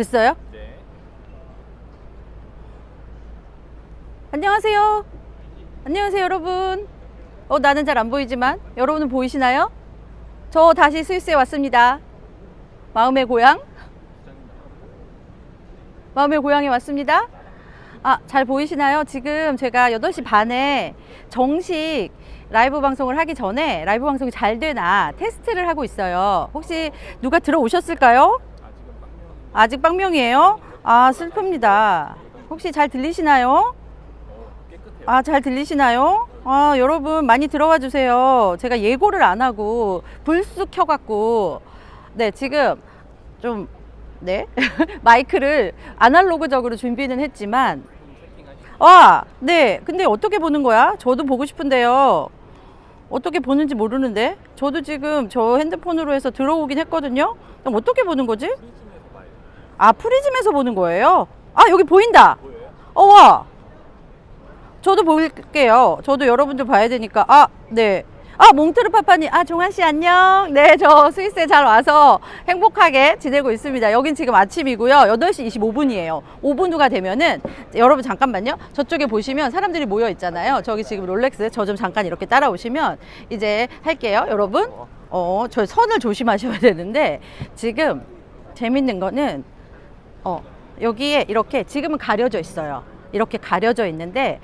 됐어요? 네. 안녕하세요. 안녕하세요, 여러분. 어, 나는 잘 안 보이지만 여러분은 보이시나요? 저 다시 스위스에 왔습니다. 마음의 고향. 마음의 고향에 왔습니다. 아, 잘 보이시나요? 지금 제가 8시 반에 정식 라이브 방송을 하기 전에 라이브 방송이 잘 되나 테스트를 하고 있어요. 혹시 누가 들어오셨을까요? 아직 빵명이에요? 아, 슬픕니다. 혹시 잘 들리시나요? 아, 잘 들리시나요? 아, 여러분 많이 들어와 주세요. 제가 예고를 안 하고 불쑥 켜갖고, 네, 지금 좀, 네, 마이크를 아날로그적으로 준비는 했지만, 와, 네, 근데 어떻게 보는 거야? 저도 보고 싶은데요. 어떻게 보는지 모르는데? 저도 지금 저 핸드폰으로 해서 들어오긴 했거든요. 그럼 어떻게 보는 거지? 아, 프리즘에서 보는 거예요? 아, 여기 보인다! 보여요? 어, 와! 저도 볼게요. 저도 여러분들 봐야 되니까. 아, 네. 아, 몽트르 파파님. 아, 종환 씨 안녕. 네, 저 스위스에 잘 와서 행복하게 지내고 있습니다. 여긴 지금 아침이고요. 8시 25분이에요. 5분 후가 되면은, 여러분 잠깐만요. 저쪽에 보시면 사람들이 모여 있잖아요. 저기 지금 롤렉스. 저 좀 잠깐 이렇게 따라오시면 이제 할게요. 여러분. 어, 저 선을 조심하셔야 되는데, 지금 재밌는 거는, 어, 여기에 이렇게 지금은 가려져 있어요. 이렇게 가려져 있는데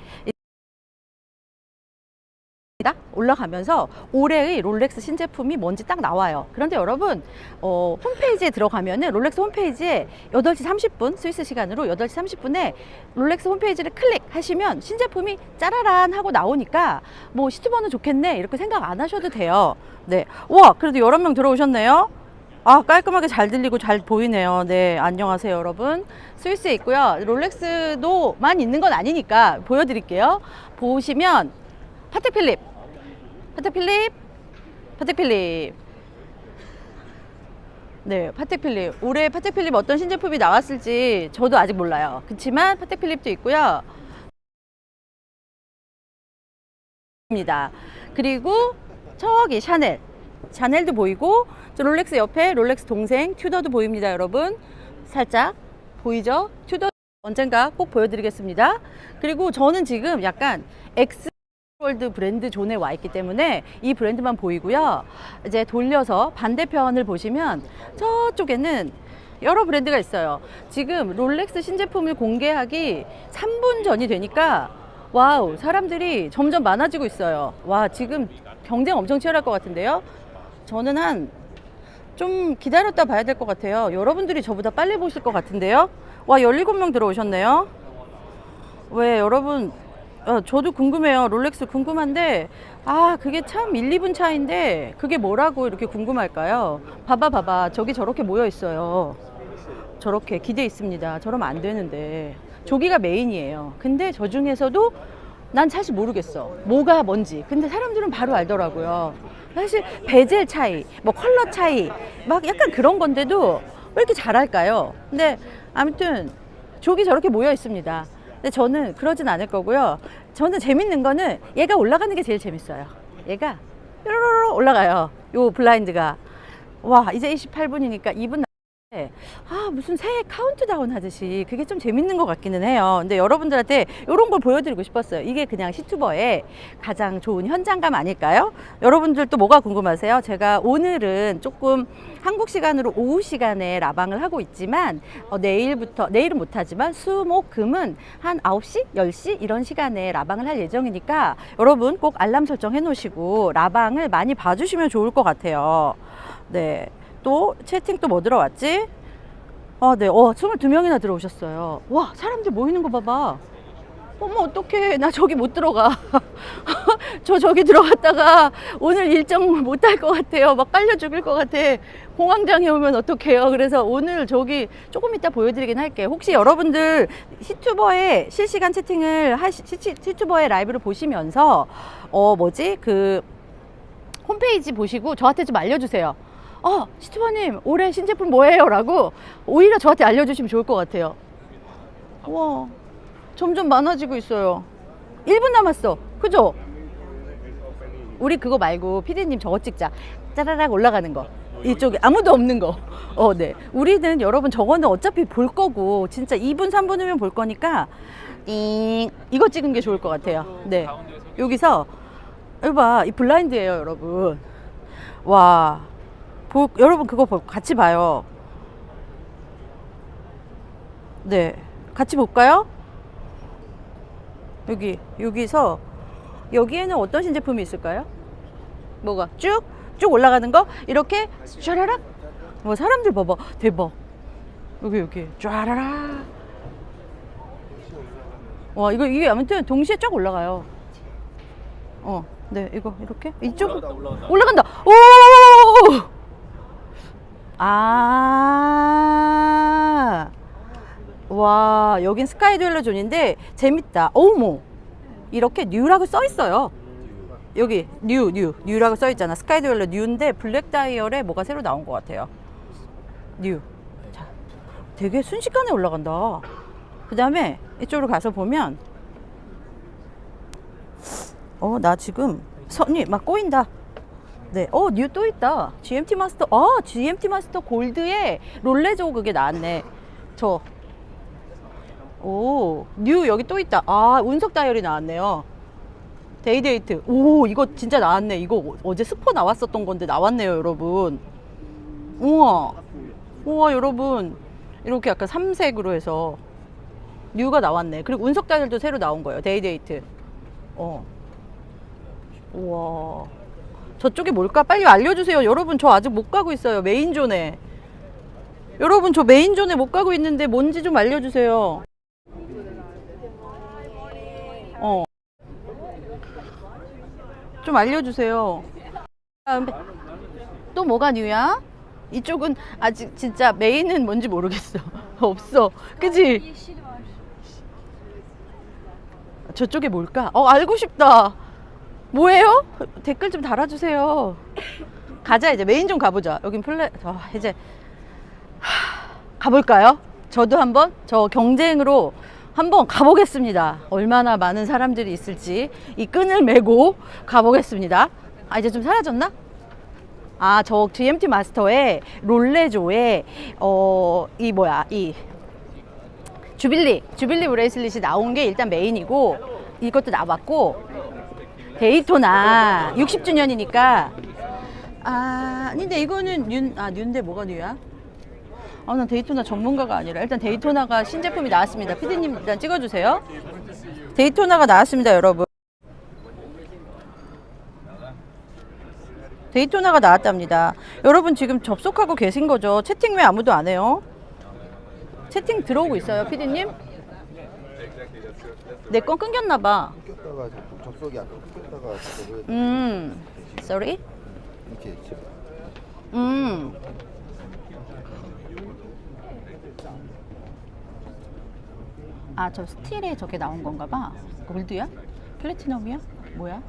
딱 올라가면서 올해의 롤렉스 신제품이 뭔지 딱 나와요. 그런데 여러분 어, 홈페이지에 들어가면은 롤렉스 홈페이지에 8시 30분 스위스 시간으로 8시 30분에 롤렉스 홈페이지를 클릭하시면 신제품이 짜라란 하고 나오니까 뭐 시트버는 좋겠네 이렇게 생각 안 하셔도 돼요. 네, 와 그래도 여러 명 들어오셨네요. 아 깔끔하게 잘 들리고 잘 보이네요. 네 안녕하세요 여러분 스위스에 있고요. 롤렉스도만 있는 건 아니니까 보여드릴게요. 보시면 파텍 필립, 파텍 필립, 파텍 필립. 네, 파텍 필립. 올해 파텍 필립 어떤 신제품이 나왔을지 저도 아직 몰라요. 그렇지만 파텍 필립도 있고요. 입니다. 그리고 저기 샤넬, 샤넬도 보이고 저 롤렉스 옆에 롤렉스 동생 튜더도 보입니다, 여러분. 살짝 보이죠? 튜더 언젠가 꼭 보여드리겠습니다. 그리고 저는 지금 약간 엑스 월드 브랜드 존에 와 있기 때문에 이 브랜드만 보이고요. 이제 돌려서 반대편을 보시면 저쪽에는 여러 브랜드가 있어요. 지금 롤렉스 신제품을 공개하기 3분 전이 되니까 와우, 사람들이 점점 많아지고 있어요. 와, 지금 경쟁 엄청 치열할 것 같은데요. 저는 한 좀 기다렸다 봐야 될 것 같아요. 여러분들이 저보다 빨리 보실 것 같은데요. 와, 17명 들어오셨네요. 왜 여러분 어, 저도 궁금해요. 롤렉스 궁금한데 아 그게 참 1, 2분 차인데 그게 뭐라고 이렇게 궁금할까요? 봐봐 봐봐 저기 저렇게 모여 있어요. 저렇게 기대 있습니다. 저러면 안 되는데 저기가 메인이에요. 근데 저 중에서도 난 사실 모르겠어. 뭐가 뭔지. 근데 사람들은 바로 알더라고요. 사실 베젤 차이, 뭐 컬러 차이, 막 약간 그런 건데도 왜 이렇게 잘할까요? 근데 아무튼 저기 저렇게 모여 있습니다. 근데 저는 그러진 않을 거고요. 저는 재밌는 거는 얘가 올라가는 게 제일 재밌어요. 얘가 뾰로로로 올라가요. 요 블라인드가. 와, 이제 28분이니까 2분 네. 아, 무슨 새해 카운트다운 하듯이 그게 좀 재밌는 것 같기는 해요. 근데 여러분들한테 이런 걸 보여드리고 싶었어요. 이게 그냥 시투버의 가장 좋은 현장감 아닐까요? 여러분들 또 뭐가 궁금하세요? 제가 오늘은 조금 한국 시간으로 오후 시간에 라방을 하고 있지만 어, 내일부터, 내일은 못하지만 수, 목, 금은 한 9시, 10시 이런 시간에 라방을 할 예정이니까 여러분 꼭 알람 설정 해 놓으시고 라방을 많이 봐주시면 좋을 것 같아요. 네. 또 채팅 또 뭐 들어왔지? 아, 네. 어, 22명이나 들어오셨어요. 와, 사람들 모이는 거 봐봐. 어머, 어떡해. 나 저기 못 들어가. 저 저기 들어갔다가 오늘 일정 못 할 것 같아요. 막 깔려 죽을 것 같아. 공황장애 오면 어떡해요. 그래서 오늘 저기 조금 이따 보여드리긴 할게요. 혹시 여러분들 시투버의 실시간 채팅을 하시, 시, 시투버의 라이브를 보시면서 어, 뭐지? 그 홈페이지 보시고 저한테 좀 알려주세요. 어, 시투버님, 올해 신제품 뭐예요? 라고 오히려 저한테 알려주시면 좋을 것 같아요. 와, 점점 많아지고 있어요. 1분 남았어. 그죠? 우리 그거 말고 피디님 저거 찍자. 짜라락 올라가는 거. 이쪽에 아무도 없는 거. 어, 네. 우리는 여러분 저거는 어차피 볼 거고 진짜 2분 3분 후면 볼 거니까 띵 이거 찍은 게 좋을 것 같아요. 네. 여기서 이거 봐. 이 블라인드예요, 여러분. 와. 보, 여러분 그거 보- 같이 봐요. 네. 같이 볼까요? 여기 여기서 여기에는 어떤 신제품이 있을까요? 뭐가? 쭉? 쭉 올라가는 거? 이렇게? 쫘라락? 뭐 사람들 봐봐. 대박. 여기 여기. 쫘라락. 와 이거 이게 아무튼 동시에 쫙 올라가요. 어 네. 이거 이렇게? 이쪽? 올라간다, 올라간다. 올라간다. 오 아. 와, 여긴 스카이 듀얼러 존인데 재밌다. 어머. 이렇게 뉴라고 써 있어요. 여기 뉴, 뉴, 뉴라고 써 있잖아. 스카이 듀얼러 뉴인데 블랙 다이얼에 뭐가 새로 나온 것 같아요. 뉴. 자, 되게 순식간에 올라간다. 그 다음에 이쪽으로 가서 보면 어, 나 지금 선이 막 꼬인다. 네, 어, 뉴 또 있다. GMT 마스터, 아, GMT 마스터 골드에 롤레조 그게 나왔네. 저. 오, 뉴 여기 또 있다. 아, 운석 다이얼이 나왔네요. 데이데이트. 오, 이거 진짜 나왔네. 이거 어제 스포 나왔었던 건데 나왔네요, 여러분. 우와. 우와, 여러분. 이렇게 약간 삼색으로 해서 뉴가 나왔네. 그리고 운석 다이얼도 새로 나온 거예요. 데이데이트. 어. 우와. 저쪽이 뭘까? 빨리 알려주세요. 여러분, 저 아직 못 가고 있어요. 메인존에. 여러분, 저 메인존에 못 가고 있는데 뭔지 좀 알려주세요. 어. 좀 알려주세요. 또 뭐가 뉴야? 이쪽은 아직 진짜 메인은 뭔지 모르겠어. 없어. 그지? 저쪽에 뭘까? 어, 알고 싶다. 뭐예요? 댓글 좀 달아주세요. 가자, 이제 메인 좀 가보자. 여긴 플레, 어, 이제 하, 가볼까요? 저도 한번 저 경쟁으로 한번 가보겠습니다. 얼마나 많은 사람들이 있을지 이 끈을 메고 가보겠습니다. 아, 이제 좀 사라졌나? 아, 저 GMT 마스터의 롤레조에 어, 이 뭐야, 이 주빌리, 주빌리 브레이슬릿이 나온 게 일단 메인이고 이것도 나왔고 데이토나 60주년이니까 아, 근데 이거는 뉴, 아, 뉴인데 뭐가 뉴야? 아, 난 데이토나 전문가가 아니라 일단 데이토나가 신제품이 나왔습니다. 피디님 일단 찍어주세요. 데이토나가 나왔습니다, 여러분. 데이토나가 나왔답니다. 여러분 지금 접속하고 계신 거죠? 채팅 왜 아무도 안 해요? 채팅 들어오고 있어요, 피디님? 내 건 끊겼나 봐. 끊겼다가 좀 접속이 안 끊겼다가 음, sorry. 이렇게 있죠. 음. 아, 저 스틸에 저게 나온 건가 봐. 골드야? 플래티넘이야? 뭐야?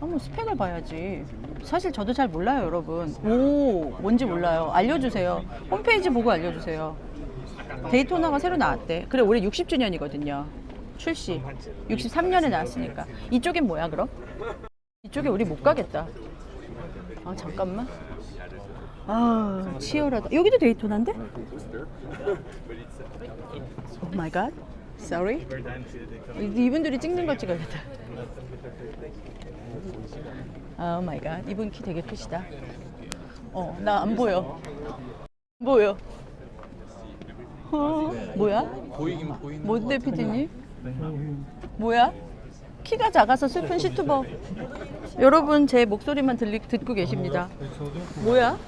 한번 스펙을 봐야지. 사실 저도 잘 몰라요, 여러분. 오, 뭔지 몰라요. 알려주세요. 홈페이지 보고 알려주세요. 데이토나가 새로 나왔대. 그래, 올해 60주년이거든요. 출시. 63년에 나왔으니까. 이쪽엔 뭐야, 그럼? 이쪽에 우리 못 가겠다. 아 잠깐만. 아 치열하다. 여기도 데이토나인데? 오 마이 갓. Sorry. 이- 이분들이 찍는 걸 찍어야겠다. 아 마이 갓. 이분 키 되게 크시다. 어, 나 안 보여. 안 보여. 어, 뭐야? 보이긴 보이는 뭔데 피디님? 뭐야? 키가 작아서 슬픈 시투버. 여러분 제 목소리만 들리, 듣고 계십니다. 뭐야?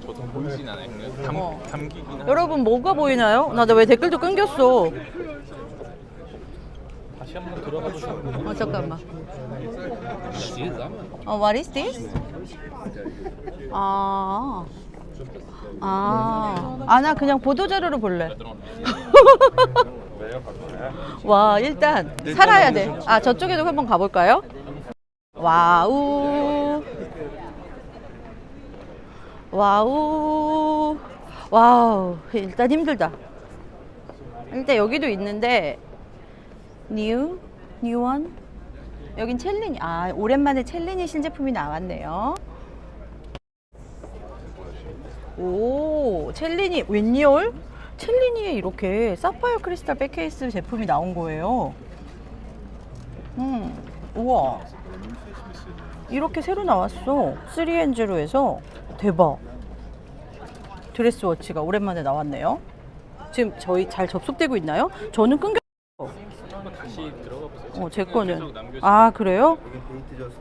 저도 보이진 않아요. 그냥 감, 어. 감기긴 한 여러분 뭐가 보이나요? 나 왜 댓글도 끊겼어? 다시 한번 들어가 보시면 어 잠깐만. 어 what is this? 아. 아, 아, 나 그냥 보도 자료로 볼래. 와, 일단 살아야 돼. 아, 저쪽에도 한번 가볼까요? 와우. 와우. 와우. 일단 힘들다. 일단 여기도 있는데, 뉴? 뉴원? 여긴 첼린이, 아, 오랜만에 첼린이 신제품이 나왔네요. 오, 첼리니 웬리얼? 첼리니에 이렇게 사파이어 크리스탈 백케이스 제품이 나온 거예요. 음, 우와. 이렇게 새로 나왔어. 3N제로에서 대박. 드레스 워치가 오랜만에 나왔네요. 지금 저희 잘 접속되고 있나요? 저는 끊겨. 어, 제 거는. 아, 그래요? 저스트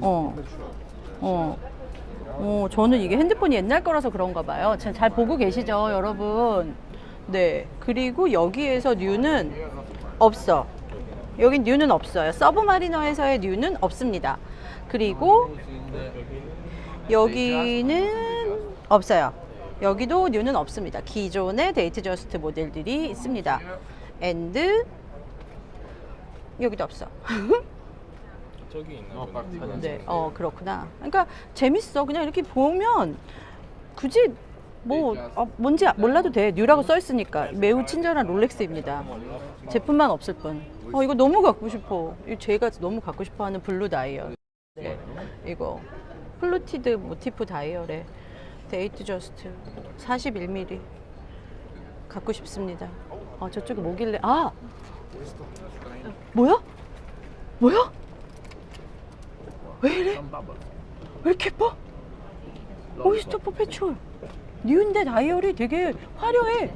어. 어. 어, 저는 이게 핸드폰이 옛날 거라서 그런가 봐요. 잘, 잘 보고 계시죠, 여러분? 네. 그리고 여기에서 뉴는 없어. 여긴 뉴는 없어요. 서브마리너에서의 뉴는 없습니다. 그리고 여기는 없어요. 여기도 뉴는 없습니다. 기존의 데이트 저스트 모델들이 있습니다. 앤드 여기도 없어. 저기 있나 보네. 네, 어 그렇구나. 그러니까 재밌어. 그냥 이렇게 보면 굳이 뭐 어, 뭔지 몰라도 돼. 뉴라고 써 있으니까 매우 친절한 롤렉스입니다. 제품만 없을 뿐. 어 이거 너무 갖고 싶어. 이 제가 너무 갖고 싶어하는 블루 다이얼. 네, 이거 플루티드 모티프 다이얼에 데이트 저스트 41mm 갖고 싶습니다. 어 저쪽에 뭐길래? 아 뭐야? 뭐야? 왜 이래? 왜 이렇게 예뻐? 오이스터 퍼페추얼. 뉴인데 다이얼이 되게 화려해.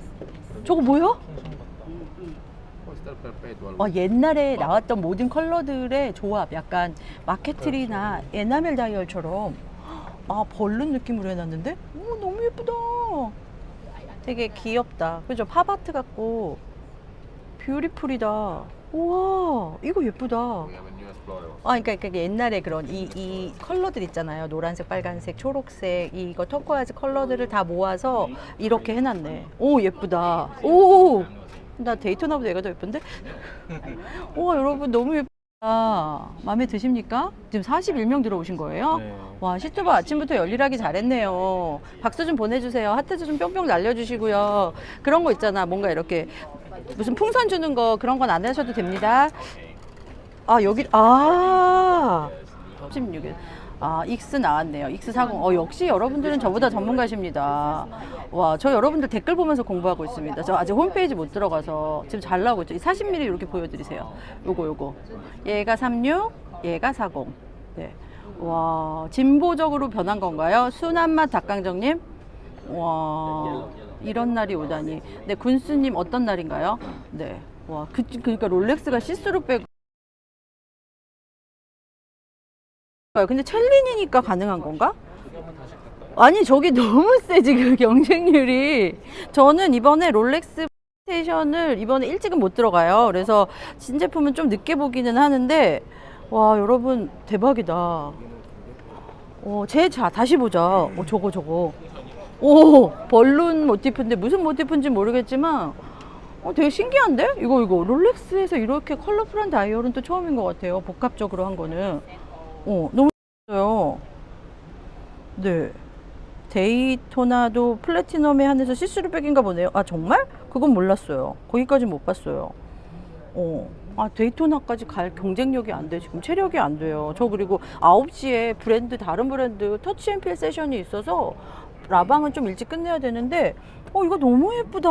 저거 뭐야? 어, 옛날에 나왔던 모든 컬러들의 조합 약간 마케트리나 에나멜 다이얼처럼. 아 벌룬 느낌으로 해놨는데? 오 너무 예쁘다. 되게 귀엽다. 그죠? 팝아트 같고. 뷰티풀이다. 우와 이거 예쁘다 아, 그러니까, 그러니까 옛날에 그런 이, 이 컬러들 있잖아요. 노란색, 빨간색, 초록색, 이거 터코아즈 컬러들을 다 모아서 이렇게 해놨네. 오, 예쁘다. 오! 나 데이터나보다 얘가 더 예쁜데? 와, 여러분 너무 예쁘다. 마음에 드십니까? 지금 41명 들어오신 거예요? 네. 와, 시트버 아침부터 열일하기 잘했네요. 박수 좀 보내주세요. 하트 좀 뿅뿅 날려주시고요. 그런 거 있잖아. 뭔가 이렇게 무슨 풍선 주는 거 그런 건 안 하셔도 됩니다. 아, 여기, 아, 16일. 아, 익스 나왔네요. 익스 40. 어, 역시 여러분들은 저보다 전문가십니다. 와, 저 여러분들 댓글 보면서 공부하고 있습니다. 저 아직 홈페이지 못 들어가서 지금 잘 나오고 있죠. 이 40mm 이렇게 보여드리세요. 요거, 요거. 얘가 36, 얘가 40. 네. 와, 진보적으로 변한 건가요? 순한맛 닭강정님? 와, 이런 날이 오다니. 네, 군수님 어떤 날인가요? 네. 와, 그, 그러니까 롤렉스가 시스루 빼고. 근데 첼린이니까 가능한 건가? 아니 저기 너무 세 지금 경쟁률이 저는 이번에 롤렉스 스테이션을 이번에 일찍은 못 들어가요 그래서 신제품은 좀 늦게 보기는 하는데 와 여러분 대박이다 어, 제, 자, 다시 보자. 어, 저거, 저거. 오, 벌룬 모티프인데 무슨 모티프인지 모르겠지만, 어, 되게 신기한데? 이거, 이거. 롤렉스에서 이렇게 컬러풀한 다이얼은 또 처음인 것 같아요. 복합적으로 한 거는. 어, 너무 좋아요. 네. 데이토나도 플래티넘에 한해서 시스루 백인가 보네요. 아, 정말? 그건 몰랐어요. 거기까지 못 봤어요. 어. 아, 데이토나까지 갈 경쟁력이 안 돼. 지금 체력이 안 돼요. 저 그리고 9시에 브랜드, 다른 브랜드 터치 앤필 세션이 있어서 라방은 좀 일찍 끝내야 되는데, 어, 이거 너무 예쁘다.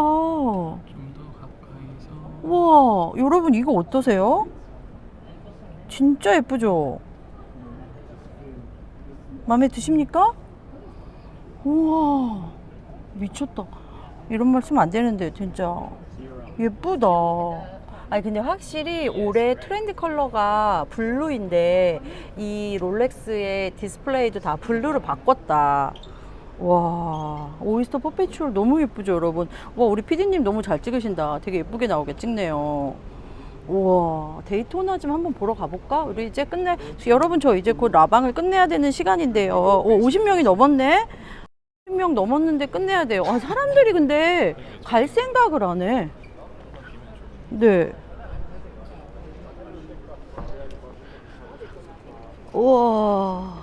우와, 여러분 이거 어떠세요? 진짜 예쁘죠? 마음에 드십니까? 우와, 미쳤다. 이런 말 쓰면 안 되는데, 진짜. 예쁘다. 아니, 근데 확실히 올해 트렌드 컬러가 블루인데, 이 롤렉스의 디스플레이도 다 블루로 바꿨다. 와, 오이스터 퍼페추얼 너무 예쁘죠, 여러분? 와, 우리 피디님 너무 잘 찍으신다. 되게 예쁘게 나오게 찍네요. 우와, 데이토나 좀 한번 보러 가볼까? 우리 이제 끝내, 여러분, 저 이제 곧 라방을 끝내야 되는 시간인데요. 오, 50명이 넘었네? 50명 넘었는데 끝내야 돼요. 아, 사람들이 근데 갈 생각을 안 해. 네. 우와.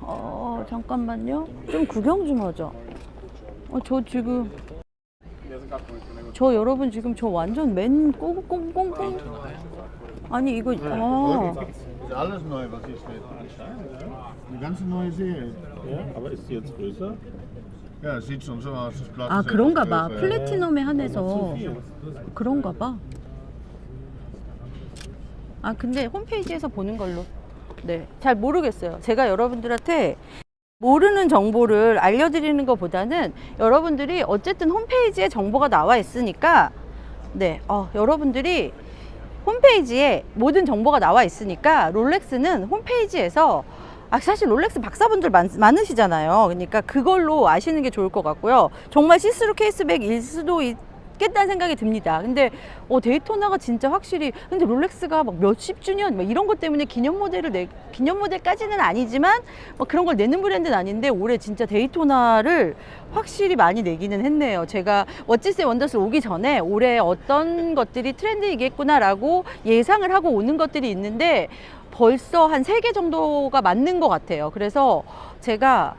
어, 잠깐만요. 좀 구경 좀 하자. 어, 저 지금. 저 여러분 지금 저 완전 맨 꽁꽁꽁꽁. 아니 이거 아 ist alles neu, was ist mit Eine ganz neue Serie. Ja, aber ist sie jetzt größer? Ja, es sieht schon so aus. Das Blatt 아 ist 그런가 etwas 봐. größer. 플래티넘에 한해서. 그런가 봐. 아 근데 홈페이지에서 보는 걸로. 네, 잘 모르겠어요. 제가 여러분들한테 모르는 정보를 알려드리는 것보다는 여러분들이 어쨌든 홈페이지에 정보가 나와 있으니까 네, 어, 여러분들이 홈페이지에 모든 정보가 나와 있으니까 롤렉스는 홈페이지에서 아, 사실 롤렉스 박사분들 많, 많으시잖아요. 그러니까 그걸로 아시는 게 좋을 것 같고요. 정말 시스루 케이스백일 수도 있 겠다는 생각이 듭니다. 근데 어, 데이토나가 진짜 확실히 근데 롤렉스가 막 몇십 주년 막 이런 것 때문에 기념 모델을 내 기념 모델까지는 아니지만 뭐 그런 걸 내는 브랜드는 아닌데 올해 진짜 데이토나를 확실히 많이 내기는 했네요. 제가 워치스의 원더스 오기 전에 올해 어떤 것들이 트렌드이겠구나라고 예상을 하고 오는 것들이 있는데 벌써 한 세 개 정도가 맞는 것 같아요. 그래서 제가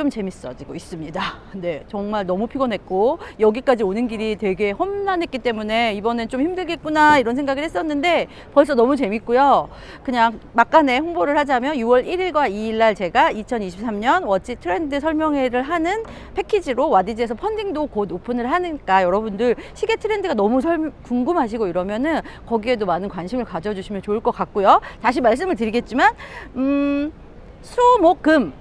좀 재밌어지고 있습니다. 네, 정말 너무 피곤했고 여기까지 오는 길이 되게 험난했기 때문에 이번엔 좀 힘들겠구나 이런 생각을 했었는데 벌써 너무 재밌고요. 그냥 막간에 홍보를 하자면 6월 1일과 2일 날 제가 2023년 워치 트렌드 설명회를 하는 패키지로 와디즈에서 펀딩도 곧 오픈을 하니까 여러분들 시계 트렌드가 너무 설- 궁금하시고 이러면은 거기에도 많은 관심을 가져주시면 좋을 것 같고요. 다시 말씀을 드리겠지만 음, 수목금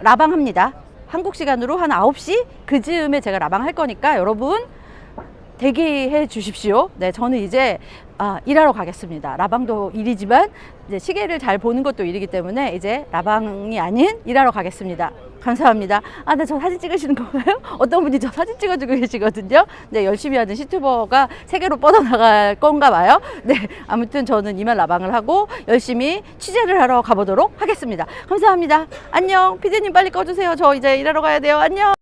라방합니다. 한국 시간으로 한 9시 그 즈음에 제가 라방 할 거니까 여러분 대기해 주십시오. 네, 저는 이제 아, 일하러 가겠습니다. 라방도 일이지만 이제 시계를 잘 보는 것도 일이기 때문에 이제 라방이 아닌 일하러 가겠습니다. 감사합니다. 아, 네, 저 사진 찍으시는 건가요? 어떤 분이 저 사진 찍어주고 계시거든요. 네, 열심히 하는 시튜버가 세계로 뻗어나갈 건가 봐요. 네, 아무튼 저는 이만 라방을 하고 열심히 취재를 하러 가보도록 하겠습니다. 감사합니다. 안녕. 피디님 빨리 꺼주세요. 저 이제 일하러 가야 돼요. 안녕.